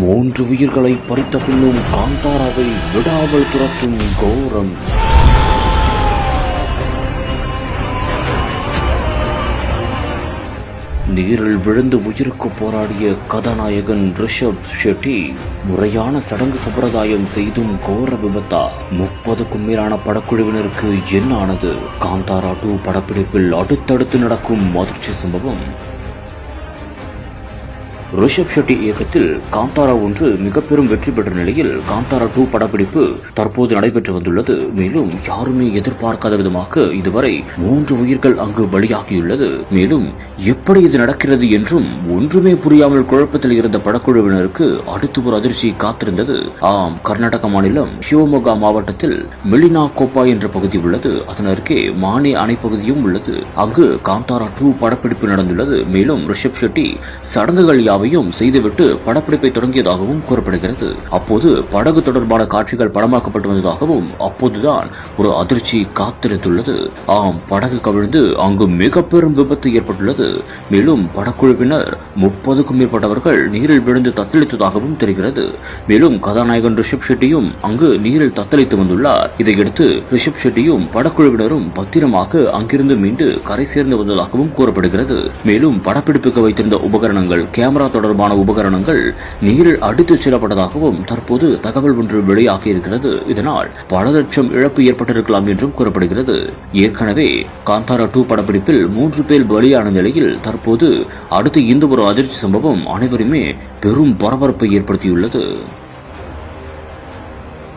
மூன்று உயிர்களை பறித்த பின்னும் காந்தாராவை விடாமல் துரத்தும் கோரம். நீரில் விழுந்து உயிருக்கு போராடிய கதாநாயகன் ரிஷப் ஷெட்டி முறையான சடங்கு சம்பிரதாயம் செய்தும் கோர விபத்தா? முப்பதுக்கும் மேலான படக்குழுவினருக்கு என்ன ஆனது காந்தாரா டூ படப்பிடிப்பில் அடுத்தடுத்து நடக்கும் அதிர்ச்சி சம்பவம். ரிஷப் ஷெட்டி இயக்கத்தில் காந்தாரா ஒன்று மிக பெரும் வெற்றி பெற்ற நிலையில் காந்தாரா டூ படப்பிடிப்பு தற்போது நடைபெற்று வந்துள்ளது. மேலும் யாருமே எதிர்பார்க்காத விதமாக இதுவரை மூன்று உயிர்கள் அங்கு பலியாகியுள்ளது. மேலும் எப்படி இது நடக்கிறது என்றும் ஒன்றுமே புரியாமல் குழப்பத்தில் இருந்த படக்குழுவினருக்கு அடுத்து ஒரு அதிர்ச்சி காத்திருந்தது. ஆம் கர்நாடக மாநிலம் சிவமொகா மாவட்டத்தில் மெலினா கோப்பா என்ற பகுதி உள்ளது. அதன் அருகே மானே அணை பகுதியும் உள்ளது. அங்கு காந்தாரா டூ படப்பிடிப்பு நடந்துள்ளது. மேலும் ரிஷப் ஷெட்டி சடங்குகள் யாவையும் செய்துவிட்டு படப்பிடிப்பை தொடங்கியதாகவும் கூறப்படுகிறது. அப்போது படகு தொடர்பான காட்சிகள் படமாக்கப்பட்டு வந்ததாகவும் அப்போதுதான் ஒரு அதிர்ச்சி காத்திருந்துள்ளது. ஆம் படகு கவிழ்ந்து அங்கு மிக பெரும் விபத்து ஏற்பட்டுள்ளது. மேலும் படக்குழுவினர் முப்பதுக்கும் மேற்பட்டவர்கள் நீரில் விழுந்து தத்தளித்ததாகவும் தெரிகிறது. மேலும் கதாநாயகன் ரிஷப் ஷெட்டியும் அங்கு நீரில் தத்தளித்து வந்துள்ளார். இதையடுத்து ரிஷப் ஷெட்டியும் படக்குழுவினரும் பத்திரமாக அங்கிருந்து மீண்டு கரை சேர்ந்து வந்ததாகவும் கூறப்படுகிறது. மேலும் படப்பிடிப்புக்கு வைத்திருந்த உபகரணங்கள் கேமரா தொடர்பான உபகரணங்கள் நீரில் அடித்துச் செல்லப்பட்டதாகவும் தற்போது தகவல் ஒன்று வெளியாகி இருக்கிறது இதனால் பல லட்சம் இழப்பு ஏற்பட்டிருக்கலாம் என்றும் கூறப்படுகிறது. ஏற்கனவே காந்தாரா டூ படப்பிடிப்பில் மூன்று பேர் பலியான நிலையில் தற்போது அடுத்து இந்த ஒரு அதிர்ச்சி சம்பவம் அனைவருமே பெரும் பரபரப்பை ஏற்படுத்தியுள்ளது.